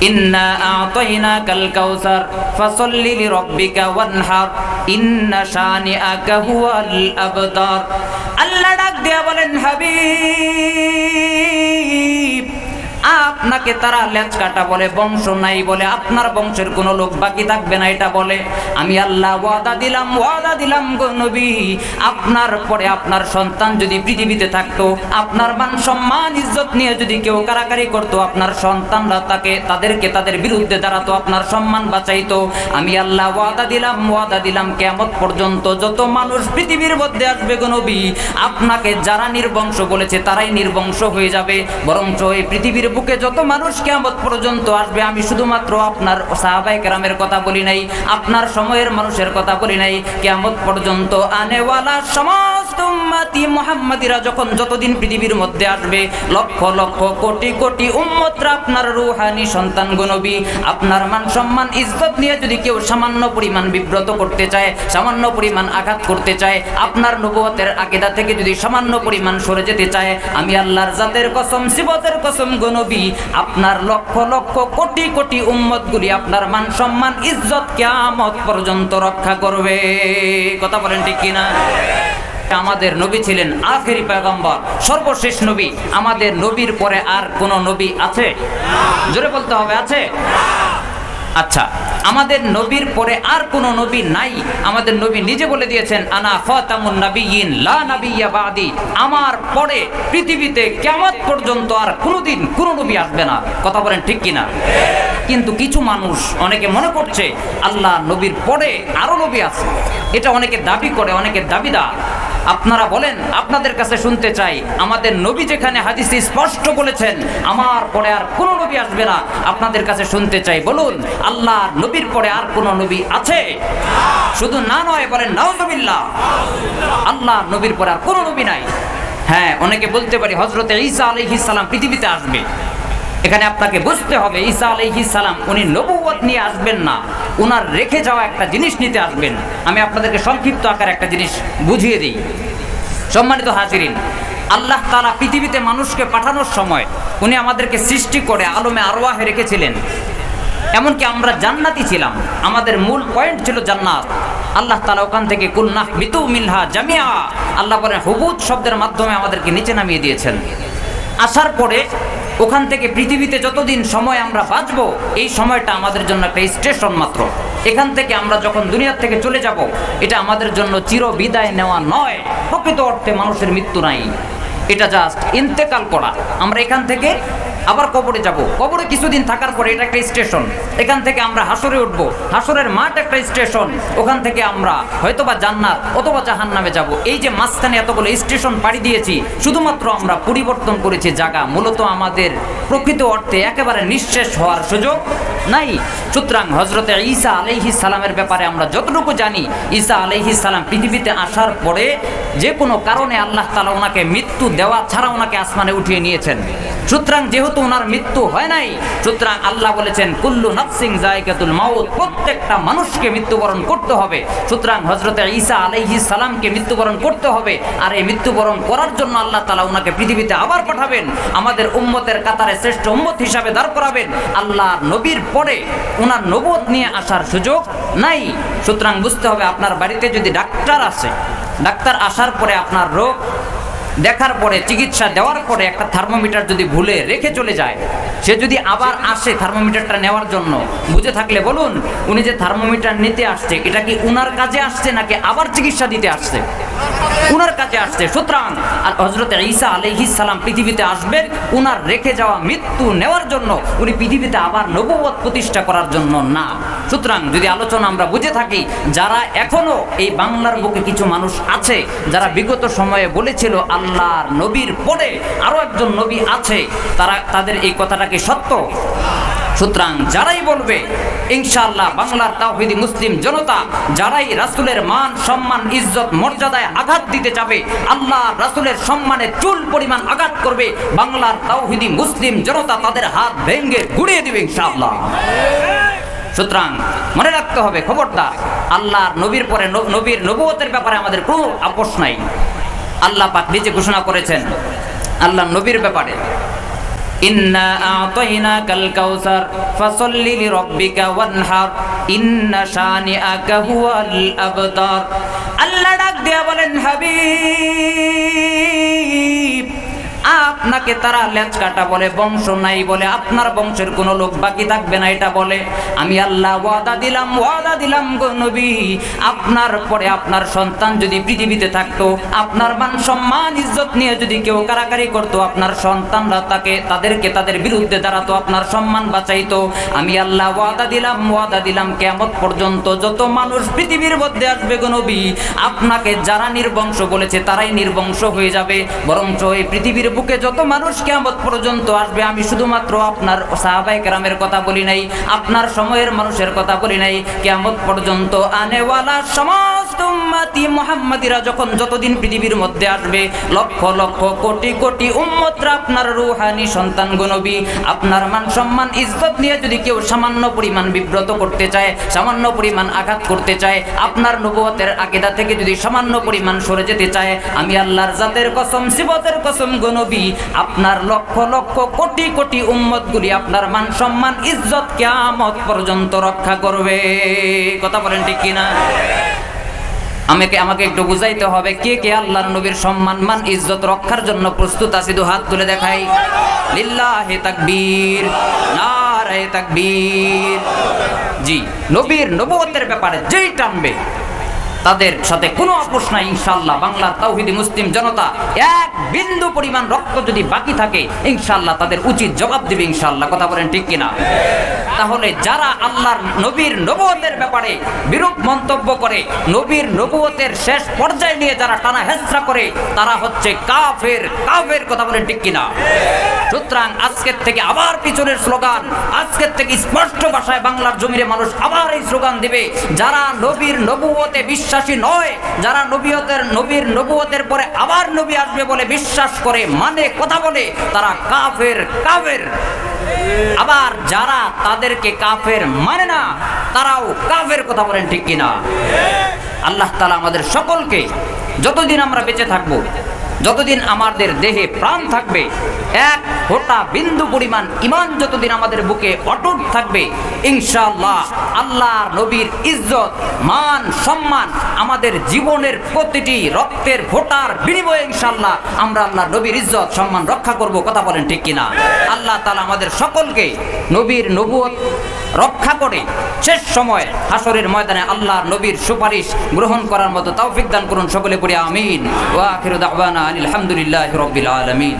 ইন্না আতাইনাকাল কাউসার, ফাসাল্লি লিরাব্বিকা ওয়ানহার, ইন্না শানিআকা হুয়াল আবতার আল্লাহ ডাক দিয়া বলেন, হাবিব। আপনাকে তারা লেজ কাটা বলে, বংশ নাই বলে, আপনার বংশের কোনো লোক বাকি থাকবে না, এটা বলে। আমি আল্লাহ ওয়াদা দিলাম ওয়াদা দিলাম গো নবী। আপনার পরে আপনার সন্তান যদি পৃথিবীতে থাকতো, আপনার মান সম্মান, ইজ্জত নিয়ে যদি কেউ কারাকারি করতো, আপনার সন্তানরা তাকে, তাদেরকে তাদের বিরুদ্ধে দাঁড়াতো, আপনার সম্মান বাঁচাইতো। আমি আল্লাহ ওয়াদা দিলাম ওয়াদা দিলাম কেমত পর্যন্ত যত মানুষ পৃথিবীর মধ্যে আসবে গো নবী, আপনাকে যারা নির্বংশ বলেছে, তারাই নির্বংশ হয়ে যাবে। বরঞ্চ এই পৃথিবীর বুকে যত মানুষ কেমত পর্যন্ত আসবে, আমি শুধুমাত্র আপনার সাহাবাই কেরামের কথা বলি নাই, আপনার সময়ের মানুষের কথা বলি নাই কেমত পর্যন্ত আনেওয়ালা যতদিন পৃথিবীর মধ্যে আসবে, লক্ষ লক্ষ, কোটি কোটি উম্মতরা আপনার রুহানি সন্তান আপনার মান সম্মান, ইজ্জত নিয়ে যদি কেউ সামান্য পরিমাণ বিব্রত করতে চায়, সামান্য পরিমাণ আঘাত করতে চায়, আপনার নবুয়তের আকিদা থেকে যদি সামান্য পরিমাণ সরে যেতে চায়, আমি আল্লাহর জাতের কসম শিবতের কসম গনবী আপনার লক্ষ লক্ষ, কোটি কোটি উম্মতগুলি আপনার মান সম্মান, ইজ্জত কিয়ামত পর্যন্ত রক্ষা করবে। কথা বলেন ঠিক কিনা? আমাদের নবী ছিলেন আখেরি পেগম্বর সর্বশেষ নবী। আমাদের নবীর পরে আর কোন নবী আছে? জোরে বলতে হবে, আছে? আচ্ছা আমাদের নবীর পরে আর কোন নবী নাই? আমাদের নবী নিজে বলে দিয়েছেন, আনা ফাতামুন নাবিয়িন লা নাবিয়্যা বাদি। আমার পরে পৃথিবীতে কিয়ামত পর্যন্ত আর কোনোদিন কোন নবী আসবে না। কথা বলেন ঠিক কিনা? কিন্তু কিছু মানুষ অনেকে মনে করছে, আল্লাহ নবীর পরে আরও নবী আছে। এটা অনেকে দাবি করে, অনেকে দাবিদার। আপনারা বলেন, আপনাদের কাছে শুনতে চাই, আমাদের নবী যেখানে হাদিসে স্পষ্ট বলেছেন, আমার পরে আর কোনো নবী আসবে না, আপনাদের কাছে শুনতে চাই, বলুন আল্লাহ নবীর পরে আর কোনো নবী আছে? শুধু না নয়, বলেন, নাউজুবিল্লাহ আল্লাহ নবীর পরে আর কোনো নবী নাই। হ্যাঁ অনেকে বলতে পারি হজরতে ঈসা আলাইহিস সালাম পৃথিবীতে আসবে। এখানে আপনাকে বুঝতে হবে, ঈসা আলাইহিস সালাম, উনি নবুয়ত নিয়ে আসবেন না। উনার রেখে যাওয়া একটা জিনিস নিতে আসবেন। আমি আপনাদেরকে সংক্ষিপ্ত আকার একটা জিনিস বুঝিয়ে দিই। সম্মানিত হাজিরিন, আল্লাহ তালা পৃথিবীতে মানুষকে পাঠানোর সময় উনি আমাদেরকে সৃষ্টি করে আলমে আরোয়াহে রেখেছিলেন। এমনকি আমরা জান্নাতি ছিলাম। আমাদের মূল পয়েন্ট ছিল জান্নাত। আল্লাহ তালা ওখান থেকে কুলনাহ মিতু মিনহা জামিয়া আল্লাহ বলেন, হুবুদ শব্দের মাধ্যমে আমাদেরকে নিচে নামিয়ে দিয়েছেন। আসার পরে ওখান থেকে পৃথিবীতে যতদিন সময় আমরা বাঁচবো, এই সময়টা আমাদের জন্য একটা স্টেশন মাত্র। এখান থেকে আমরা যখন দুনিয়ার থেকে চলে যাব, এটা আমাদের জন্য চির বিদায় নেওয়া নয়। প্রকৃত অর্থে মানুষের মৃত্যু নাই। এটা জাস্ট ইন্তেকাল করা। আমরা এখান থেকে আবার কবরে যাব। কবরে কিছুদিন থাকার পরে এটা একটা স্টেশন। এখান থেকে আমরা হাসরে উঠব। হাসরের মাঠ একটা স্টেশন। ওখান থেকে আমরা হয়তোবা জান্নাত অথবা জাহান নামে যাব। এই যে মাঝখানে এতগুলো স্টেশন পাড়ি দিয়েছি, শুধুমাত্র আমরা পরিবর্তন করেছি জায়গা। মূলত আমাদের প্রকৃত অর্থে একেবারে নিঃশেষ হওয়ার সুযোগ নাই। সুতরাং হজরতে ঈসা আলাইহি সালামের ব্যাপারে আমরা যতটুকু জানি, ঈসা আলাইহি সালাম পৃথিবীতে আসার পরে যে কোনো কারণে আল্লাহ তালা ওনাকে মৃত্যু দেওয়া ছাড়া ওনাকে আসমানে উঠিয়ে নিয়েছেন। সুতরাং যেহেতু ওনার মৃত্যু হয় নাই। সুতরাং আল্লাহ বলেছেন, কুল্লু নাফসিং জায়গাতুল মাউত প্রত্যেকটা মানুষকে মৃত্যুবরণ করতে হবে। সুতরাং হজরতে ঈসা আলাইহি সালামকে মৃত্যুবরণ করতে হবে। আর এই মৃত্যুবরণ করার জন্য আল্লাহ তালা ওনাকে পৃথিবীতে আবার পাঠাবেন। আমাদের উম্মতের কাতারে শ্রেষ্ঠ উম্মত হিসাবে দাঁড় করাবেন। আল্লাহ নবীর পরে ওনার নবত নিয়ে আসার সুযোগ নাই। সুতরাং বুঝতে হবে আপনার বাড়িতে যদি ডাক্তার আসে, ডাক্তার আসার পরে আপনার রোগ দেখার পরে, চিকিৎসা দেওয়ার পরে একটা থার্মোমিটার যদি ভুলে রেখে চলে যায়, সে যদি আবার আসে থার্মোমিটারটা নেওয়ার জন্য, বুঝে থাকলে বলুন, উনি যে থার্মোমিটার নিতে আসছে, এটা কি উনার কাজে আসছে নাকি আবার চিকিৎসা দিতে আসছে? উনার কাছে আসছে। সুতরাং, আর হজরত ঈসা আলাইহিস সালাম পৃথিবীতে আসবেন উনার রেখে যাওয়া মৃত্যু নেওয়ার জন্য, উনি পৃথিবীতে আবার নবুয়ত প্রতিষ্ঠা করার জন্য না। সুতরাং যদি আলোচনা আমরা বুঝে থাকি, যারা এখনও এই বাংলার বুকে কিছু মানুষ আছে, যারা বিগত সময়ে বলেছিল আল্লাহর নবীর পরে আরও একজন নবী আছে, তারা তাদের এই কথাটা কি সত্য? সুতরাং যারাই বলবে, ইনশাআল্লাহ বাংলার তাওহিদি মুসলিম জনতা, যারাই রাসূলের মান, সম্মান, ইজ্জত, মর্যাদায় আঘাত দিতে যাবে আল্লাহ রাসূলের সম্মানে চুল পরিমাণ আঘাত করবে, বাংলার তাওহিদি মুসলিম জনতা তাদের হাত ভেঙে গুড়িয়ে দিবে ইনশাআল্লাহ। সুতরাং মনে রাখতে হবে, খবরদার, আল্লাহর নবীর পরে নবীর নবুয়তের ব্যাপারে আমাদের কোনো আপোষ নাই। আল্লাহ পাক নিজে ঘোষণা করেছেন আল্লাহ নবীর ব্যাপারে। আল্লাহ ডাক দিয়া বলেন, হাবিব! আপনাকে তারা লেজ কাটা বলে, বংশ নাই বলে, আপনার বংশের কোনো লোক বাকি থাকবে না, এটা বলে। আমি আল্লাহ ওয়াদা দিলাম ওয়াদা দিলাম গো নবী। আপনার পরে আপনার সন্তান যদি পৃথিবীতে থাকতো, আপনার মান সম্মান, ইজ্জত নিয়ে যদি কেউ কারাকারি করতো, আপনার সন্তানরা তাকে, তাদেরকে তাদের বিরুদ্ধে দাঁড়াতো, আপনার সম্মান বাঁচাইতো। আমি আল্লাহ ওয়াদা দিলাম ওয়াদা দিলাম কেমত পর্যন্ত যত মানুষ পৃথিবীর মধ্যে আসবে গো নবী, আপনাকে যারা নির্বংশ বলেছে, তারাই নির্বংশ হয়ে যাবে। বরঞ্চ এই পৃথিবীর বুকে যত মানুষ কেমত পর্যন্ত আসবে, আমি শুধুমাত্র আপনার সাহাবাই কেরামের কথা বলি নাই, আপনার সময়ের মানুষের কথা বলি নাই কেমত পর্যন্ত আনেওয়ালা মোহাম্মদিরা যখন যতদিন পৃথিবীর মধ্যে আসবে, লক্ষ লক্ষ কোটি কোটি উম্মতরা আপনার রুহানি, সন্তান গনবী আপনার মান সম্মান, ইজ্জত নিয়ে যদি কেউ সামান্য পরিমাণ বিব্রত করতে চায়, সামান্য পরিমাণ আঘাত করতে চায়, আপনার নবুয়তের আকিদা থেকে যদি সামান্য পরিমাণ সরে যেতে চায়, আমি আল্লাহর জাতের কসম শিবতের কসম গনবী আপনার লক্ষ লক্ষ কোটি কোটি উম্মতগুলি আপনার মান সম্মান, ইজ্জত কিয়ামত পর্যন্ত রক্ষা করবে। কথা বলেন ঠিক কিনা? আমাকে আমাকে একটু বুঝাইতে হবে, কে কে আল্লাহর নবীর সম্মান, মান, ইজ্জত রক্ষার জন্য প্রস্তুত আছে? দু হাত তুলে দেখাই। লিল্লাহে তাকবীর, নারায়ে তাকবীর। জি, নবীর নবুয়তের ব্যাপারে যেই টানবে তাদের সাথে কোনো আপোষ নাই ইনশাল্লাহ বাংলার তাওহিদি মুসলিম জনতা এক বিন্দু পরিমাণ রক্ত যদি বাকি থাকে ইনশাল্লাহ তাদের উচিত জবাব দিবে ইনশাল্লাহ কথা বলেন ঠিক কিনা? তাহলে যারা আল্লাহর নবীর নবুয়তের ব্যাপারে বিরূপ মন্তব্য করে, নবীর নবুয়তের শেষ পর্যায়ে নিয়ে যারা টানা হেসরা করে, তারা হচ্ছে কাফের। কাফের, কথা বলেন ঠিক কিনা? সুতরাং আজকের থেকে আবার পিছনের স্লোগান, আজকের থেকে স্পষ্ট ভাষায় বাংলার জমিরে মানুষ আবার এই স্লোগান দিবে। যারা নবীর নবুয়তে বিশ্বাসী নয়, যারা নবীয়তের নবীর নবুয়তের পরে আবার নবী আসবে বলে বিশ্বাস করে মানে কথা বলে, তারা কাফের কাফের। আবার যারা তাদেরকে কাফের মানে না, তারাও কাফের কথা বলেন ঠিক কিনা। আল্লাহ তালা আমাদের সকলকে যতদিন আমরা বেঁচে থাকব যতদিন আমাদের দেহে প্রাণ থাকবে, এক ফোঁটা বিন্দু পরিমাণ ইমান যতদিন আমাদের বুকে অটুট থাকবে ইনশাল্লাহ আল্লাহ নবীর ইজ্জত, মান, সম্মান আমাদের জীবনের প্রতিটি রক্তের ফোঁটার বিনিময়ে ইনশাল্লাহ আমরা আল্লাহ নবীর ইজ্জত, সম্মান রক্ষা করব, কথা বলেন ঠিক কিনা? আল্লাহ তালা আমাদের সকলকে নবীর নবুয়ত রক্ষা করে শেষ সময় হাসরের ময়দানে আল্লাহর নবীর সুপারিশ গ্রহণ করার মতো তৌফিক দান করুন সকলে পড়ে, আমিন। ওয়া আখিরু দাওয়ানা আলহামদুলিল্লাহি রাব্বিল আলামিন।